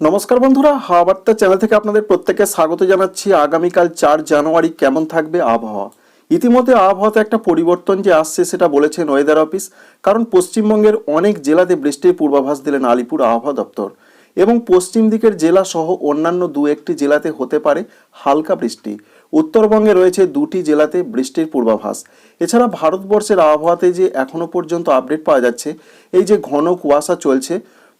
নমস্কার বন্ধুরা হাওয়া বার্তা চ্যানেল থেকে আপনাদের প্রত্যেককে স্বাগত জানাচ্ছি। আগামীকাল চার জানুয়ারি কেমন থাকবে আবহাওয়া? ইতিমধ্যে আবহাওয়াতে একটা পরিবর্তন যে আসছে সেটা বলেছেন ওয়েদার অফিস কারণ পশ্চিমবঙ্গের অনেক জেলাতে বৃষ্টির পূর্বাভাস দিলেন আলিপুর আবহাওয়া দপ্তর। এবং পশ্চিম দিকের জেলা সহ অন্যান্য দু একটি জেলাতে হতে পারে হালকা বৃষ্টি। উত্তরবঙ্গে রয়েছে দুটি জেলাতে বৃষ্টির পূর্বাভাস। এছাড়া ভারতবর্ষের আবহাওয়াতে যে এখনও পর্যন্ত আপডেট পাওয়া যাচ্ছে, এই যে ঘন কুয়াশা চলছে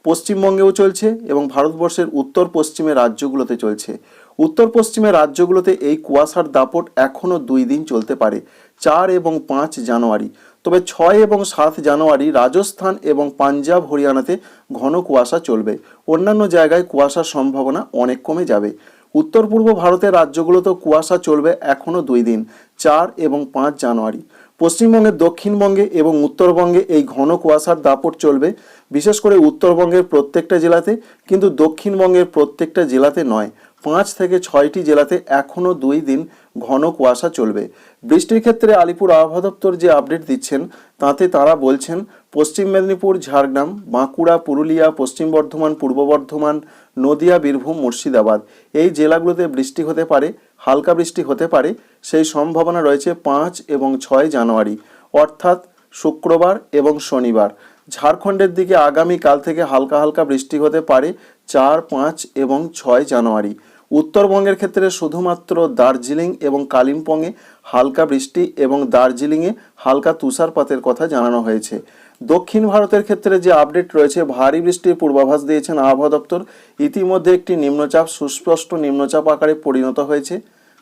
পশ্চিমবঙ্গেও চলছে এবং ভারতবর্ষের উত্তর পশ্চিমে রাজ্যগুলোতে চলছে। উত্তর পশ্চিমে রাজ্যগুলোতে এই কুয়াশার দাপট এখনও দুই দিন চলতে পারে, চার এবং পাঁচ জানুয়ারি। তবে ছয় এবং সাত জানুয়ারি রাজস্থান এবং পাঞ্জাব, হরিয়ানাতে ঘন কুয়াশা চলবে। অন্যান্য জায়গায় কুয়াশার সম্ভাবনা অনেক কমে যাবে। উত্তর পূর্ব ভারতের রাজ্যগুলোতেও কুয়াশা চলবে এখনও দুই দিন, চার এবং পাঁচ জানুয়ারি। পশ্চিমবঙ্গের দক্ষিণবঙ্গে এবং উত্তরবঙ্গে এই ঘন কুয়াশার দাপট চলবে, বিশেষ করে উত্তরবঙ্গের প্রত্যেকটা জেলাতে, কিন্তু দক্ষিণবঙ্গের প্রত্যেকটা জেলাতে নয়, পাঁচ থেকে ছয়টি জেলাতে এখনও দুই দিন ঘন কুয়াশা চলবে। বৃষ্টির ক্ষেত্রে আলিপুর আবহাওয়া দপ্তর যে আপডেট দিচ্ছেন, তাতে তারা বলছেন, পশ্চিম মেদিনীপুর, ঝাড়গ্রাম, বাঁকুড়া, পুরুলিয়া, পশ্চিম বর্ধমান, পূর্ব বর্ধমান, নদিয়া, বীরভূম, মুর্শিদাবাদ, এই জেলাগুলোতে বৃষ্টি হতে পারে। হালকা বৃষ্টি হতে পারে, সেই সম্ভাবনা রয়েছে পাঁচ এবং ছয় জানুয়ারি, অর্থাৎ শুক্রবার এবং শনিবার। ঝাড়খণ্ডের দিকে আগামী কাল থেকে হালকা হালকা বৃষ্টি হতে পারে চার, পাঁচ এবং ছয় জানুয়ারি। উত্তরবঙ্গের ক্ষেত্রে শুধুমাত্র দার্জিলিং এবং কালিম্পংয়ে হালকা বৃষ্টি এবং দার্জিলিংয়ে হালকা তুষারপাতের কথা জানানো হয়েছে। দক্ষিণ ভারতের ক্ষেত্রে যে আপডেট রয়েছে, ভারী বৃষ্টির পূর্বাভাস দিয়েছেন আবহাওয়া দপ্তর। ইতিমধ্যে একটি নিম্নচাপ, সুস্পষ্ট নিম্নচাপ আকারে পরিণত হয়েছে,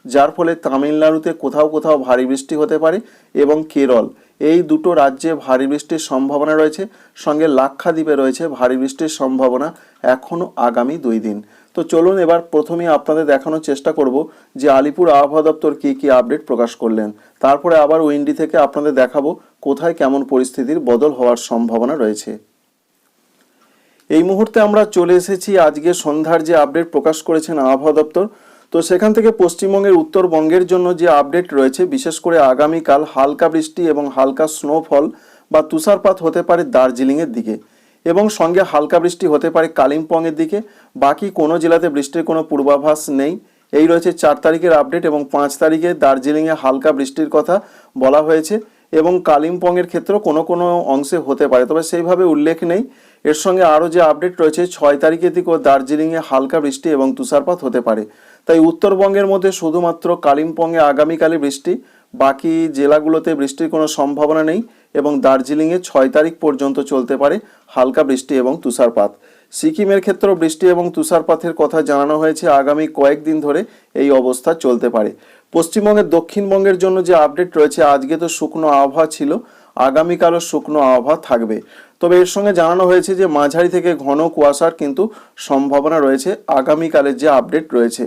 যার ফলে তামিলনাড়ুতে কোথাও কোথাও ভারী বৃষ্টি হতে পারে এবং কেরল। এই দুটো রাজ্যে ভারী বৃষ্টির সম্ভাবনা রয়েছে। সঙ্গে লাক্ষাদ্বীপে রয়েছে ভারী বৃষ্টির সম্ভাবনা এখনও আগামী দুই দিন। তো চলুন এবার প্রথমে আপনাদের দেখানোর চেষ্টা করব যে আলিপুর আবহাওয়া দপ্তর কী কী আপডেট প্রকাশ করলেন। তারপরে আবার উইন্ডি থেকে আপনাদের দেখাবো কোথায় কেমন পরিস্থিতির বদল হওয়ার সম্ভাবনা রয়েছে। এই মুহূর্তে আমরা চলে এসেছি আজকে সন্ধ্যার যে আপডেট প্রকাশ করেছেন আবহাওয়া দপ্তর। তো সেখান থেকে পশ্চিমবঙ্গের উত্তরবঙ্গের জন্য যে আপডেট রয়েছে, বিশেষ করে আগামীকাল হালকা বৃষ্টি এবং হালকা স্নোফল বা তুষারপাত হতে পারে দার্জিলিংয়ের দিকে। এবং সঙ্গে হালকা বৃষ্টি হতে পারে কালিম্পংয়ের দিকে। বাকি কোনো জেলাতে বৃষ্টির কোনো পূর্বাভাস নেই। এই রয়েছে চার তারিখের আপডেট এবং পাঁচ তারিখে দার্জিলিংয়ে হালকা বৃষ্টির কথা বলা হয়েছে এবং কালিম্পংয়ের ক্ষেত্রেও কোনো কোনো অংশে হতে পারে। তবে সেইভাবে উল্লেখ নেই। এর সঙ্গে আরও যে আপডেট রয়েছে, ছয় তারিখের দিকেও দার্জিলিংয়ে হালকা বৃষ্টি এবং তুষারপাত হতে পারে। তাই উত্তরবঙ্গের মধ্যে শুধুমাত্র কালিম্পংয়ে আগামীকালে বৃষ্টি, বাকি জেলাগুলোতে বৃষ্টির কোনো সম্ভাবনা নেই। এবং দার্জিলিংয়ে ছয় তারিখ পর্যন্ত চলতে পারে হালকা বৃষ্টি এবং তুষারপাত। সিকিমের ক্ষেত্রেও বৃষ্টি এবং তুষারপাতের কথা জানানো হয়েছে আগামী কয়েকদিন ধরে এই অবস্থা চলতে পারে। পশ্চিমবঙ্গের দক্ষিণবঙ্গের জন্য যে আপডেট রয়েছে, আজকে তো শুকনো আবহাওয়া ছিল, আগামীকালও শুকনো আবহাওয়া থাকবে। তবে এর সঙ্গে জানানো হয়েছে যে মাঝারি থেকে ঘন কুয়াশার কিন্তু সম্ভাবনা রয়েছে, আগামীকালের যে আপডেট রয়েছে।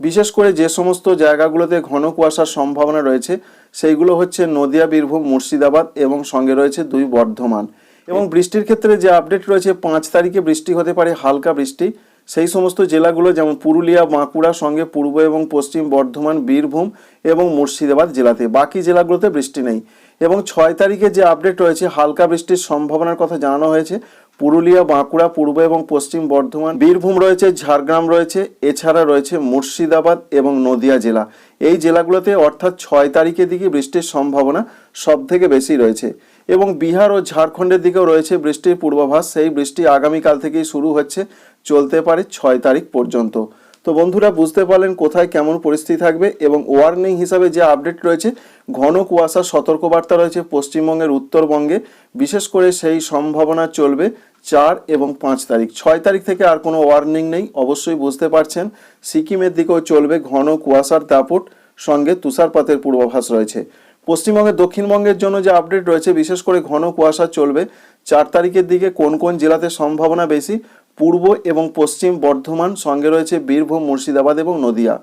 বিশেষ করে যে সমস্ত জায়গাগুলোতে ঘন কুয়াশার সম্ভাবনা রয়েছে, সেইগুলো হচ্ছে নদিয়া, বীরভূম, মুর্শিদাবাদ এবং সঙ্গে রয়েছে দুই বর্ধমান। এবং বৃষ্টির ক্ষেত্রে যে আপডেট রয়েছে, পাঁচ তারিখে বৃষ্টি হতে পারে, হালকা বৃষ্টি। সেই সমস্ত জেলাগুলো যেমন পুরুলিয়া, বাঁকুড়া, সঙ্গে পূর্ব এবং পশ্চিম বর্ধমান, বীরভূম এবং মুর্শিদাবাদ জেলাতে। বাকি জেলাগুলোতে বৃষ্টি নেই। এবং ছয় তারিখে যে আপডেট রয়েছে, হালকা বৃষ্টির সম্ভাবনার কথা জানানো হয়েছে। পুরুলিয়া, বাঁকুড়া, পূর্ব এবং পশ্চিম বর্ধমান, বীরভূম রয়েছে, ঝাড়গ্রাম রয়েছে, এছাড়া রয়েছে মুর্শিদাবাদ এবং নদিয়া জেলা। এই জেলাগুলোতে অর্থাৎ ছয় তারিখের দিকে বৃষ্টির সম্ভাবনা সব থেকে বেশি রয়েছে এবং বিহার ও ঝাড়খণ্ডের দিকেও রয়েছে বৃষ্টির পূর্বাভাস। সেই বৃষ্টি আগামীকাল থেকেই শুরু হচ্ছে, চলতে পারে ছয় তারিখ পর্যন্ত। তো বন্ধুরা বুঝতে পারলেন কোথায় কেমন পরিস্থিতি থাকবে এবং ওয়ার্নিং হিসাবে যে আপডেট রয়েছে, ঘন কুয়াশার সতর্কবার্তা রয়েছে পশ্চিমবঙ্গের উত্তরবঙ্গে। বিশেষ করে সেই সম্ভাবনা চলবে চার এবং পাঁচ তারিখ। ছয় তারিখ থেকে আর কোনো ওয়ার্নিং নেই, অবশ্যই বুঝতে পারছেন। সিকিমের দিকেও চলবে ঘন কুয়াশার দাপট, সঙ্গে তুষারপাতের পূর্বাভাস রয়েছে। পশ্চিমবঙ্গের দক্ষিণবঙ্গের জন্য যে আপডেট রয়েছে, বিশেষ করে ঘন কুয়াশা চলবে। চার তারিখের দিকে কোন কোন জেলাতে সম্ভাবনা বেশি পূর্ব এবং পশ্চিম বর্ধমান, সঙ্গে রয়েছে বীরভূম, মুর্শিদাবাদ এবং নদিয়া।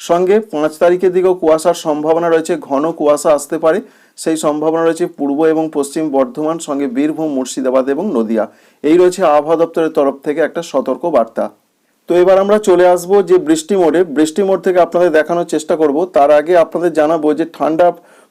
সঙ্গে পাঁচ তারিখের দিকেও কুয়াশার সম্ভাবনা রয়েছে, ঘন কুয়াশা আসতে পারে। সেই সম্ভাবনা রয়েছে পূর্ব এবং পশ্চিম বর্ধমান, সঙ্গে বীরভূম, মুর্শিদাবাদ এবং নদিয়া। এই রয়েছে আবহাওয়া দপ্তরের তরফ থেকে একটা সতর্ক বার্তা তো এবার আমরা চলে আসব যে বৃষ্টি মোডে। বৃষ্টি মোড থেকে আপনাদের দেখানোর চেষ্টা করব। তার আগে আপনাদের জানাব যে ঠান্ডা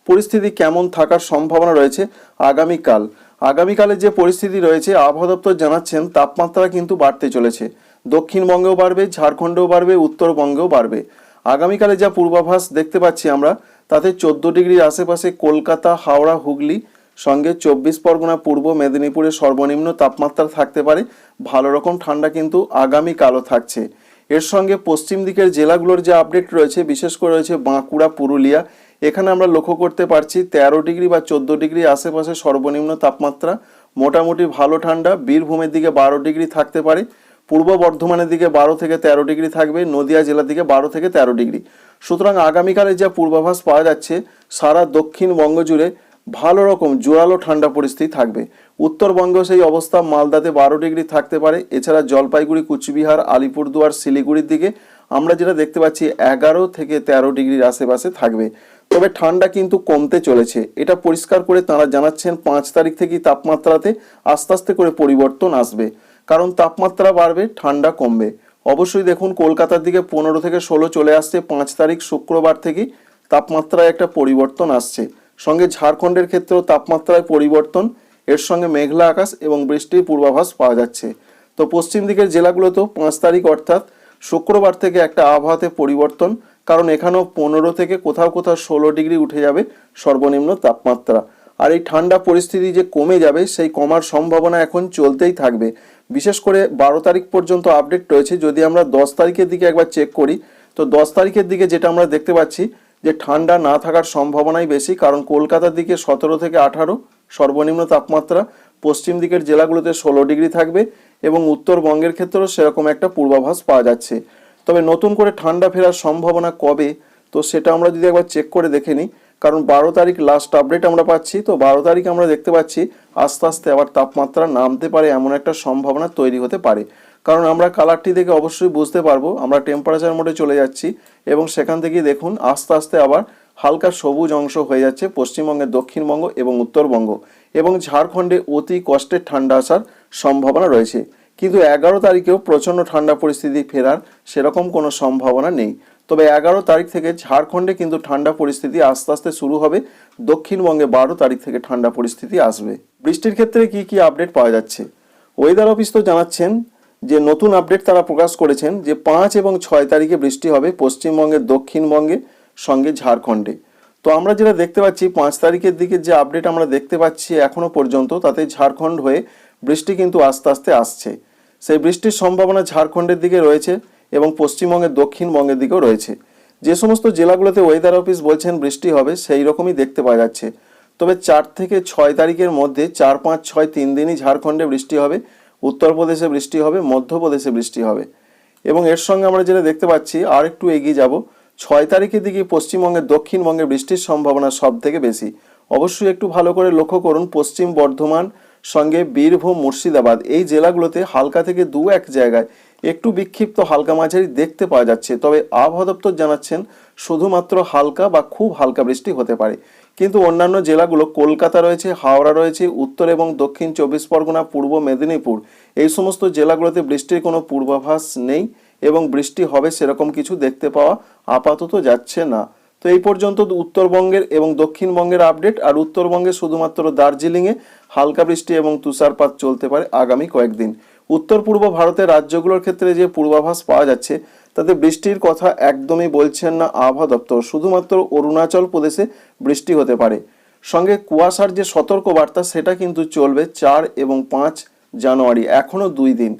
পরিস্থিতি কেমন থাকার সম্ভাবনা রয়েছে আগামীকাল। আগামীকালের যে পরিস্থিতি রয়েছে, আবহাওয়া দপ্তর জানাচ্ছেন, তাপমাত্রা কিন্তু বাড়তে চলেছে। দক্ষিণবঙ্গেও বাড়বে, ঝাড়খণ্ডেও বাড়বে, উত্তরবঙ্গেও বাড়বে। আগামীকালে যা পূর্বাভাস দেখতে পাচ্ছি আমরা, তাতে চোদ্দ ডিগ্রির আশেপাশে কলকাতা, হাওড়া, হুগলি, সঙ্গে চব্বিশ পরগনা, পূর্ব মেদিনীপুরে সর্বনিম্ন তাপমাত্রা থাকতে পারে। ভালো রকম ঠান্ডা কিন্তু আগামীকালও থাকছে। এর সঙ্গে পশ্চিম দিকের জেলাগুলোর যে আপডেট রয়েছে, বিশেষ করে রয়েছে বাঁকুড়া, পুরুলিয়া এখানে আমরা লক্ষ্য করতে পারছি তেরো ডিগ্রি বা চোদ্দ ডিগ্রি আশেপাশে সর্বনিম্ন তাপমাত্রা। মোটামুটি ভালো ঠান্ডা, বীরভূমের দিকে বারো ডিগ্রি থাকতে পারে, পূর্ব বর্ধমানের দিকে বারো থেকে তেরো ডিগ্রি থাকবে, নদিয়া জেলার দিকে বারো থেকে তেরো ডিগ্রি। সুতরাং আগামীকালে যা পূর্বাভাস পাওয়া যাচ্ছে, সারা দক্ষিণবঙ্গ জুড়ে ভালো রকম জোরালো ঠান্ডা পরিস্থিতি থাকবে। উত্তরবঙ্গ সেই অবস্থা, মালদাতে বারো ডিগ্রি থাকতে পারে, এছাড়া জলপাইগুড়ি, কুচবিহার, আলিপুরদুয়ার, শিলিগুড়ির দিকে আমরা যেটা দেখতে পাচ্ছি, এগারো থেকে তেরো ডিগ্রির আশেপাশে থাকবে। তবে ঠান্ডা কিন্তু কমতে চলেছে। এটা পরিষ্কার করে তারা জানাচ্ছেন, পাঁচ তারিখ থেকেই তাপমাত্রাতে আস্তে আস্তে করে পরিবর্তন আসবে। কারণ তাপমাত্রা বাড়বে, ঠান্ডা কমবে। অবশ্যই দেখুন, কলকাতার দিকে পনেরো থেকে ষোলো চলে আসছে। পাঁচ তারিখ শুক্রবার থেকেই তাপমাত্রায় একটা পরিবর্তন আসছে। সঙ্গে ঝাড়খণ্ডের ক্ষেত্রেও তাপমাত্রায় পরিবর্তন। এর সঙ্গে মেঘলা আকাশ এবং বৃষ্টির পূর্বাভাস পাওয়া যাচ্ছে। তো পশ্চিম দিকের জেলাগুলোতেও পাঁচ তারিখ অর্থাৎ শুক্রবার থেকে একটা আবহাওয়াতে পরিবর্তন, কারণ এখানেও পনেরো থেকে কোথাও কোথাও ষোলো ডিগ্রি উঠে যাবে সর্বনিম্ন তাপমাত্রা। আর এই ঠান্ডা পরিস্থিতি যে কমে যাবে, সেই কমার সম্ভাবনা এখন চলতেই থাকবে। বিশেষ করে বারো তারিখ পর্যন্ত আপডেট রয়েছে। যদি আমরা দশ তারিখের দিকে একবার চেক করি, তো দশ তারিখের দিকে যেটা আমরা দেখতে পাচ্ছি, যে ঠান্ডা না থাকার সম্ভাবনাই বেশি, কারণ কলকাতার দিকে সতেরো থেকে আঠারো সর্বনিম্ন তাপমাত্রা পশ্চিম দিকের জেলাগুলোতে ষোলো ডিগ্রি থাকবে এবং উত্তরবঙ্গের ক্ষেত্রেও সেরকম একটা পূর্বাভাস পাওয়া যাচ্ছে। তবে নতুন করে ঠান্ডা ফেরার সম্ভাবনা কবে, তো সেটা আমরা যদি একবার চেক করে দেখে নিই, কারণ বারো তারিখ লাস্ট আপডেট আমরা পাচ্ছি, তো বারো তারিখ আমরা দেখতে পাচ্ছি আস্তে আস্তে আবার তাপমাত্রা নামতে পারে এমন একটা সম্ভাবনা তৈরি হতে পারে। কারণ আমরা কালারটি দেখে অবশ্যই বুঝতে পারব, আমরা টেম্পারেচার মোডে চলে যাচ্ছি এবং সেখান থেকে দেখুন আস্তে আস্তে আবার হালকা সবুজ অংশ হয়ে যাচ্ছে পশ্চিমবঙ্গের দক্ষিণবঙ্গ এবং উত্তরবঙ্গ। এবং ঝাড়খণ্ডে অতি কষ্টের ঠান্ডা আসার সম্ভাবনা রয়েছে। কিন্তু এগারো তারিখেও প্রচণ্ড ঠান্ডা পরিস্থিতি ফেরার সেরকম কোনো সম্ভাবনা নেই। তবে এগারো তারিখ থেকে ঝাড়খণ্ডে কিন্তু ঠান্ডা পরিস্থিতি আস্তে আস্তে শুরু হবে। দক্ষিণবঙ্গে বারো তারিখ থেকে ঠান্ডা পরিস্থিতি আসবে। বৃষ্টির ক্ষেত্রে কি কি আপডেট পাওয়া যাচ্ছে? ওয়েদার অফিস তো জানাচ্ছেন যে নতুন আপডেট তারা প্রকাশ করেছেন যে পাঁচ এবং ছয় তারিখে বৃষ্টি হবে পশ্চিমবঙ্গের দক্ষিণবঙ্গে, সঙ্গে ঝাড়খণ্ডে। তো আমরা যেটা দেখতে পাচ্ছি, পাঁচ তারিখের দিকে যে আপডেট আমরা দেখতে পাচ্ছি এখনও পর্যন্ত, তাতে ঝাড়খণ্ড হয়ে বৃষ্টি কিন্তু আস্তে আস্তে আসছে। সেই বৃষ্টির সম্ভাবনা ঝাড়খণ্ডের দিকে রয়েছে এবং পশ্চিমবঙ্গের দক্ষিণবঙ্গের দিকেও রয়েছে। যে সমস্ত জেলাগুলোতে ওয়েদার অফিস বলছেন বৃষ্টি হবে, সেই রকমই দেখতে পাওয়া যাচ্ছে। তবে চার থেকে ছয় তারিখের মধ্যে চার, পাঁচ, ছয়, তিন দিনই ঝাড়খণ্ডে বৃষ্টি হবে, উত্তরপ্রদেশে বৃষ্টি হবে, মধ্যপ্রদেশে বৃষ্টি হবে। এবং এর সঙ্গে আমরা যেটা দেখতে পাচ্ছি আর একটু এগিয়ে যাব। ছয় তারিখের দিকে পশ্চিমবঙ্গের দক্ষিণবঙ্গে বৃষ্টির সম্ভাবনা সব থেকে বেশি। অবশ্যই একটু ভালো করে লক্ষ্য করুন পশ্চিম বর্ধমান, সঙ্গে বীরভূম, মুর্শিদাবাদ। এই জেলাগুলোতে হালকা থেকে দু এক জায়গায় একটু বিক্ষিপ্ত হালকা মাঝারি দেখতে পাওয়া যাচ্ছে। তবে আবহাওয়া দপ্তর জানাচ্ছেন শুধুমাত্র হালকা বা খুব হালকা বৃষ্টি হতে পারে। কিন্তু অন্যান্য জেলাগুলো কলকাতা রয়েছে, হাওড়া রয়েছে, উত্তর এবং দক্ষিণ চব্বিশ পরগনা, পূর্ব মেদিনীপুর। এই সমস্ত জেলাগুলোতে বৃষ্টির কোনো পূর্বাভাস নেই। এবং বৃষ্টি হবে সেরকম কিছু দেখতে পাওয়া আপাতত যাচ্ছে না। তো এই পর্যন্ত উত্তরবঙ্গের এবং দক্ষিণবঙ্গের আপডেট, আর উত্তরবঙ্গে শুধুমাত্র দার্জিলিংয়ে হালকা বৃষ্টি এবং তুষারপাত চলতে পারে আগামী কয়েকদিন। উত্তর পূর্ব ভারতের রাজ্যগুলোর ক্ষেত্রে যে পূর্বাভাস পাওয়া যাচ্ছে, তাতে বৃষ্টির কথা একদমই বলছেন না আবহাওয়া দপ্তর। শুধুমাত্র অরুণাচল প্রদেশে বৃষ্টি হতে পারে। সঙ্গে কুয়াশার যে সতর্ক বার্তা সেটা কিন্তু চলবে চার এবং পাঁচ জানুয়ারি এখনও দুই দিন।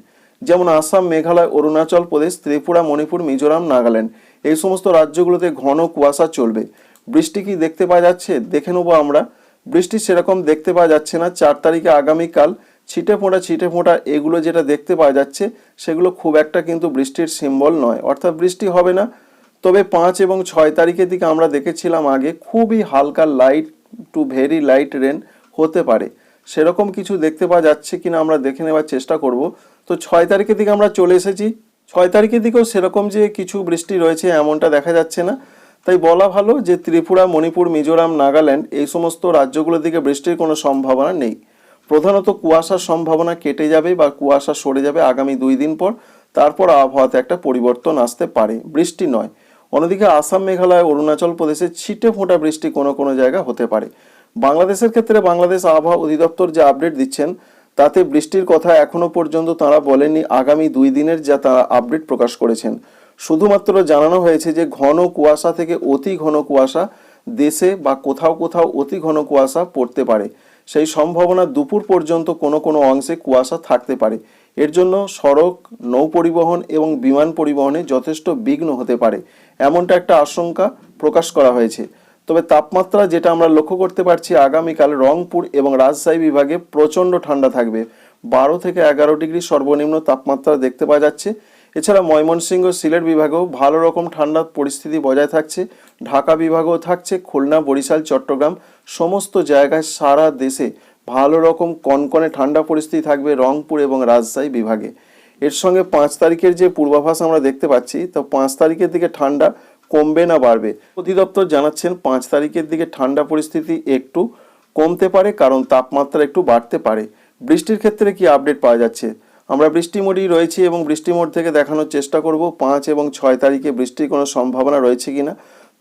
যেমন আসাম, মেঘালয়, অরুণাচল প্রদেশ, ত্রিপুরা, মণিপুর, মিজোরাম, নাগাল্যান্ড। এই সমস্ত রাজ্যগুলোতে ঘন কুয়াশা চলবে। বৃষ্টি কি দেখতে পাওয়া যাচ্ছে? দেখে নেব আমরা। বৃষ্টি সেরকম দেখতে পাওয়া যাচ্ছে না। চার তারিখে আগামীকাল ছিটে ফোঁটা ছিটে ফোঁটা এগুলো যেটা দেখতে পাওয়া যাচ্ছে, সেগুলো খুব একটা কিন্তু বৃষ্টির সিম্বল নয়। অর্থাৎ বৃষ্টি হবে না। তবে পাঁচ এবং ছয় তারিখের দিকে আমরা দেখেছিলাম আগে খুবই হালকা light to very light rain হতে পারে। সেরকম কিছু দেখতে পাওয়া যাচ্ছে কিনা আমরা দেখে নেওয়ার চেষ্টা করব। তো ছয় তারিখের দিকে আমরা চলে এসেছি। ছয় তারিখের দিকেও সেরকম যে কিছু বৃষ্টি রয়েছে এমনটা দেখা যাচ্ছে না। তাই বলা ভালো যে ত্রিপুরা, মণিপুর, মিজোরাম, নাগাল্যান্ড এই সমস্ত রাজ্যগুলোর দিকে বৃষ্টির কোনো সম্ভাবনা নেই। প্রধানত কুয়াশার সম্ভাবনা কেটে যাবে বা কুয়াশা সরে যাবে আগামী দুই দিন পর। তারপর আবহাওয়াতে একটা পরিবর্তন আসতে পারে। বৃষ্টি নয়। অন্যদিকে আসাম, মেঘালয়, অরুণাচল প্রদেশে ছিটে ফোঁটা বৃষ্টি কোনো কোনো জায়গা হতে পারে। বাংলাদেশের ক্ষেত্রে বাংলাদেশ আবহাওয়া অধিদপ্তর যে আপডেট দিচ্ছেন তাতে বৃষ্টির কথা এখনও পর্যন্ত তারা বলেননি। আগামী দুই দিনের যা তারা আপডেট প্রকাশ করেছেন। শুধুমাত্র জানানো হয়েছে যে ঘন কুয়াশা থেকে অতি ঘন কুয়াশা দেশে বা কোথাও কোথাও অতি ঘন কুয়াশা পড়তে পারে। সেই সম্ভাবনা দুপুর পর্যন্ত কোনো কোনো অংশে কুয়াশা থাকতে পারে। এর জন্য সড়ক, নৌ পরিবহন এবং বিমান পরিবহনে যথেষ্ট বিঘ্ন হতে পারে। এমনটা একটা আশঙ্কা প্রকাশ করা হয়েছে। তবে তাপমাত্রা যেটা আমরা লক্ষ্য করতে পারছি আগামীকাল রংপুর এবং রাজশাহী বিভাগে প্রচণ্ড ঠান্ডা থাকবে। বারো থেকে এগারো ডিগ্রি সর্বনিম্ন তাপমাত্রা দেখতে পাওয়া যাচ্ছে। এছাড়া ময়মনসিংহ সিলেট বিভাগেও ভালো রকম ঠান্ডার পরিস্থিতি বজায় থাকছে। ঢাকা বিভাগেও থাকছে খুলনা, বরিশাল, চট্টগ্রাম সমস্ত জায়গায় সারা দেশে ভালো রকম কনকনে ঠান্ডা পরিস্থিতি থাকবে রংপুর এবং রাজশাহী বিভাগে। এর সঙ্গে পাঁচ তারিখের যে পূর্বাভাস আমরা দেখতে পাচ্ছি, তো পাঁচ তারিখের দিকে ঠান্ডা কমবে না বাড়বে। অধিদপ্তর জানাচ্ছেন, পাঁচ তারিখের দিকে ঠান্ডা পরিস্থিতি একটু কমতে পারে, কারণ তাপমাত্রা একটু বাড়তে পারে। বৃষ্টির ক্ষেত্রে কি আপডেট পাওয়া যাচ্ছে? আমরা বৃষ্টি মোডেই রয়েছি এবং বৃষ্টি মোড থেকে দেখানোর চেষ্টা করব, পাঁচ এবং ছয় তারিখে বৃষ্টির কোনো সম্ভাবনা রয়েছে কিনা।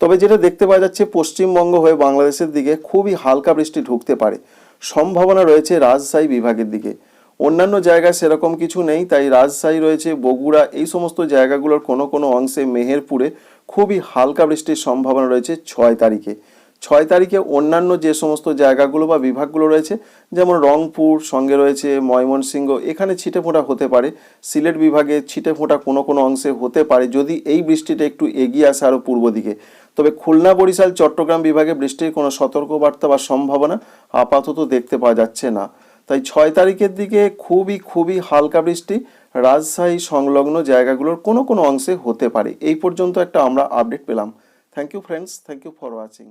তবে যেটা দেখতে পাওয়া যাচ্ছে, পশ্চিমবঙ্গ হয়ে বাংলাদেশের দিকে খুবই হালকা বৃষ্টি ঢুকতে পারে। সম্ভাবনা রয়েছে রাজশাহী বিভাগের দিকে। অন্যান্য জায়গায় সেরকম কিছু নেই, তাই রাজশাহী রয়েছে, বগুড়া, এই সমস্ত জায়গাগুলোর কোনো কোনো অংশে মেহেরপুরে খুবই হালকা বৃষ্টির সম্ভাবনা রয়েছে ছয় তারিখে। ছয় তারিখে অন্যান্য যে সমস্ত জায়গাগুলো বা বিভাগগুলো রয়েছে, যেমন রংপুর, সঙ্গে রয়েছে ময়মনসিংহ, এখানে ছিটেফোঁটা হতে পারে। সিলেট বিভাগে ছিটেফোঁটা কোনো কোনো অংশে হতে পারে, যদি এই বৃষ্টিটা একটু এগিয়ে আসে আরও পূর্ব দিকে। তবে খুলনা, বরিশাল, চট্টগ্রাম বিভাগে বৃষ্টির কোনো সতর্কবার্তা বা সম্ভাবনা আপাতত দেখতে পাওয়া যাচ্ছে না। তাই ছয় তারিখের দিকে খুবই খুবই হালকা বৃষ্টি রাজশাহী সংলগ্ন জায়গাগুলোর কোনো কোনো অংশে হতে পারে। এই পর্যন্ত একটা আমরা আপডেট পেলাম। Thank you friends thank you for watching